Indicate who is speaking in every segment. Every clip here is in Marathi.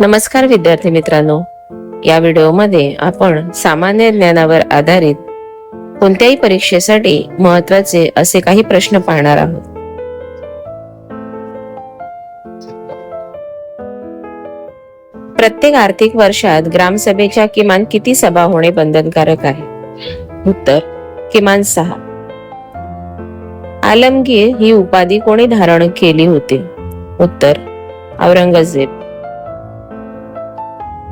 Speaker 1: नमस्कार विद्यार्थी मित्रांनो. या व्हिडिओमध्ये आपण सामान्य ज्ञानावर आधारित कोणत्याही परीक्षेसाठी महत्त्वाचे असे काही प्रश्न पाहणार आहोत. प्रत्येक आर्थिक वर्षात ग्रामसभेच्या किमान किती सभा होणे बंधनकारक आहे? उत्तर किमान सहा. आलमगीर ही उपाधी कोणी धारण केली होती? उत्तर औरंगजेब.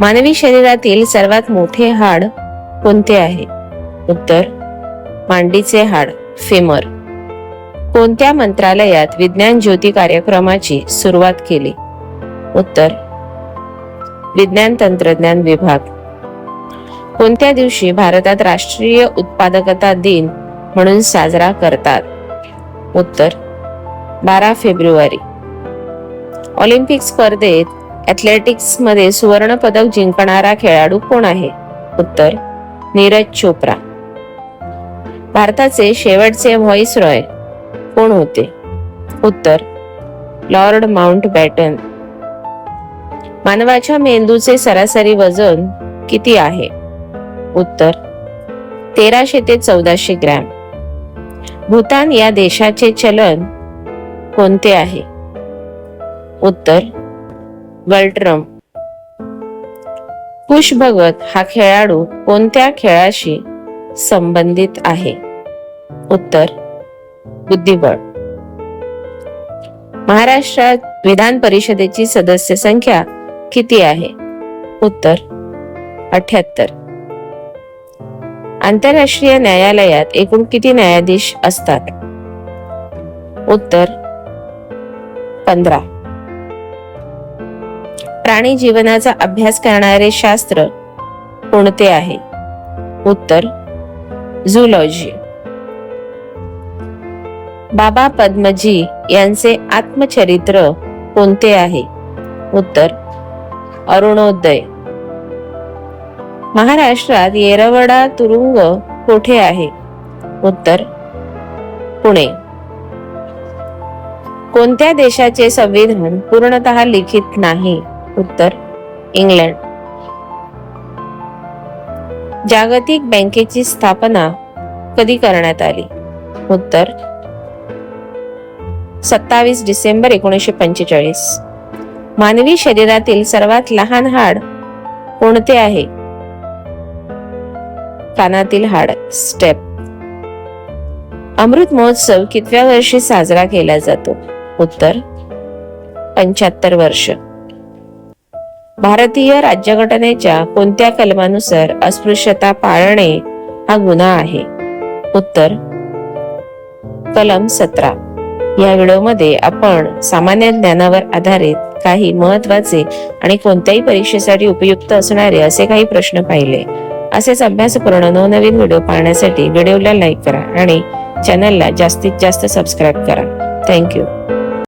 Speaker 1: मानवी शरीरातील सर्वात मोठे हाड कोणते आहे? उत्तर मांडीचे हाड फेमर कोणत्या मंत्रालयात विज्ञान ज्योती कार्यक्रमाची सुरुवात केली? उत्तर विज्ञान तंत्रज्ञान विभाग. कोणत्या दिवशी भारतात राष्ट्रीय उत्पादकता दिन म्हणून साजरा करतात? उत्तर बारा फेब्रुवारी. ऑलिम्पिक स्पर्धेत ॲथलेटिक्समध्ये सुवर्णपदक सुवर्ण पदक जिंकणारा खेळाडू कोण आहे? उत्तर नीरज चोप्रा. भारताचे शेवटचे व्हॉइस रॉय कोण होते? उत्तर लॉर्ड माउंट बॅटन मानवाच्या मेंदूचे सरासरी वजन किती आहे? उत्तर तेराशे ते चौदाशे ग्रॅम. भूतान या देशाचे चलन कोणते आहे? उत्तर बल्ट्रम कुश भगत हा खेळाडू कोणत्या खेळाशी संबंधित आहे? उत्तर बुद्धिबळ. महाराष्ट्रात विधान परिषदेची सदस्य संख्या किती आहे? उत्तर अठ्याहत्तर. आंतरराष्ट्रीय न्यायालयात एकूण किती न्यायाधीश असतात? उत्तर पंधरा. प्राणी जीवनाचा अभ्यास करणारे शास्त्र कोणते आहे? उत्तर झुलॉजी बाबा पद्मजी यांचे आत्मचरित्र कोणते आहे? उत्तर अरुणोदय. महाराष्ट्रात येरवडा तुरुंग कोठे आहे? उत्तर पुणे. कोणत्या देशाचे संविधान पूर्णतः लिखित नाही? उत्तर इंग्लंड. जागतिक बँकेची स्थापना कधी करण्यात आली? उत्तर सत्तावीस डिसेंबर एकोणीसशे पंचेचाळीस. मानवी शरीरातील सर्वात लहान हाड कोणते आहे? कानातील हाड. स्टेप. अमृत महोत्सव कितव्या वर्षी साजरा केला जातो? उत्तर पंच्याहत्तर वर्ष. भारतीय राज्यघटनेच्या कोणत्या कलमानुसार अस्पृश्यता पाळणे हा गुन्हा आहे? उत्तर कलम सतरा. या व्हिडिओमध्ये आपण सामान्य ज्ञानावर आधारित काही महत्त्वाचे आणि कोणत्याही परीक्षेसाठी उपयुक्त असणारे असे काही प्रश्न पाहिले. असेच अभ्यासपूर्ण नवनवीन व्हिडिओ पाहण्यासाठी व्हिडिओला लाईक करा आणि चॅनलला जास्तीत जास्त सबस्क्राईब करा. थँक्यू.